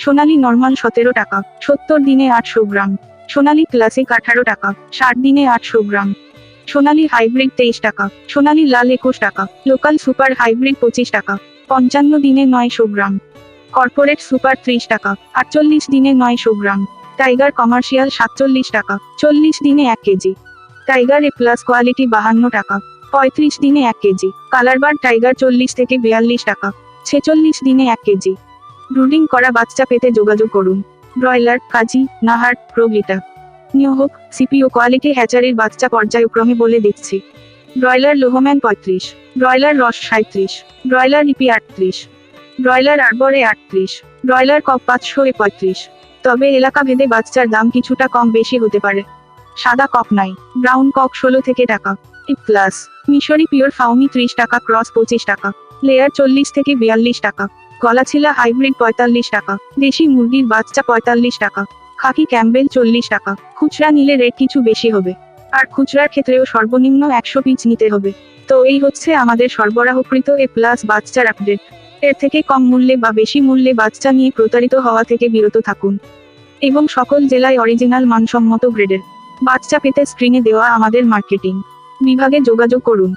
সোনালী normal সতেরো টাকা, সত্তর দিনে আটশো গ্রাম। সোনালী ক্লাসিক আঠারো টাকা, ষাট দিনে আটশো গ্রাম। সোনালী হাইব্রিড তেইশ টাকা, সোনালী লাল একুশ টাকা, লোকাল সুপার হাইব্রিড পঁচিশ টাকা, পঞ্চান্ন দিনে নয়শো গ্রাম। কর্পোরেট সুপার ত্রিশ টাকা, আটচল্লিশ দিনে নয়শো গ্রাম। টাইগার কমার্শিয়াল সাতচল্লিশ টাকা, চল্লিশ দিনে এক KG. Tiger A plus quality বাহান্ন টাকা, পঁয়ত্রিশ দিনে এক কেজি। কালারবার টাইগার চল্লিশ থেকে বিয়াল্লিশ টাকা, ছেচল্লিশ দিনে এক কেজি। ব্রুডিং করা বাচ্চা পেতে যোগাযোগ করুন। ব্রয়লার, কাজী, নাহার প্রভৃতা নিউ সিপিও কোয়ালিটি হ্যাচারির বাচ্চা পর্যায়ক্রমে বলে দিচ্ছি। ব্রয়লার লোহম্যান পঁয়ত্রিশ, ব্রয়লার রস সাঁত্রিশ ব্রয়লার ইপি আটত্রিশ, ব্রয়লার আরবরে আটত্রিশ, ব্রয়লার কপ পাঁচশো এ পঁয়ত্রিশ। তবে এলাকা ভেদে বাচ্চার দাম কিছুটা কম বেশি হতে পারে। সাদা কপ নাই, ব্রাউন কক ষোলো থেকে টাকা। ইপ প্লাস, মিশরি পিওর ফাউমি ত্রিশ টাকা, ক্রস পঁচিশ টাকা। লেয়ার চল্লিশ থেকে বিয়াল্লিশ টাকা। গলাছিলা হাইব্রিড পঁয়তাল্লিশ টাকা, দেশি মুরগির বাচ্চা পঁয়তাল্লিশ টাকা, খাকি ক্যাম্বেল চল্লিশ টাকা। খুচরা নিলে রেট কিছু বেশি হবে। আর খুচরার ক্ষেত্রেও সর্বনিম্ন একশো পিস নিতে হবে। তো এই হচ্ছে আমাদের সরবরাহকৃত এ প্লাস বাচ্চার আপডেট। এর থেকে কম মূল্যে বা বেশি মূল্যে বাচ্চা নিয়ে প্রতারিত হওয়া থেকে বিরত থাকুন। এবং সকল জেলায় অরিজিনাল মানসম্মত গ্রেডের বাচ্চা পেতে স্ক্রিনে দেওয়া আমাদের মার্কেটিং বিভাগে যোগাযোগ করুন।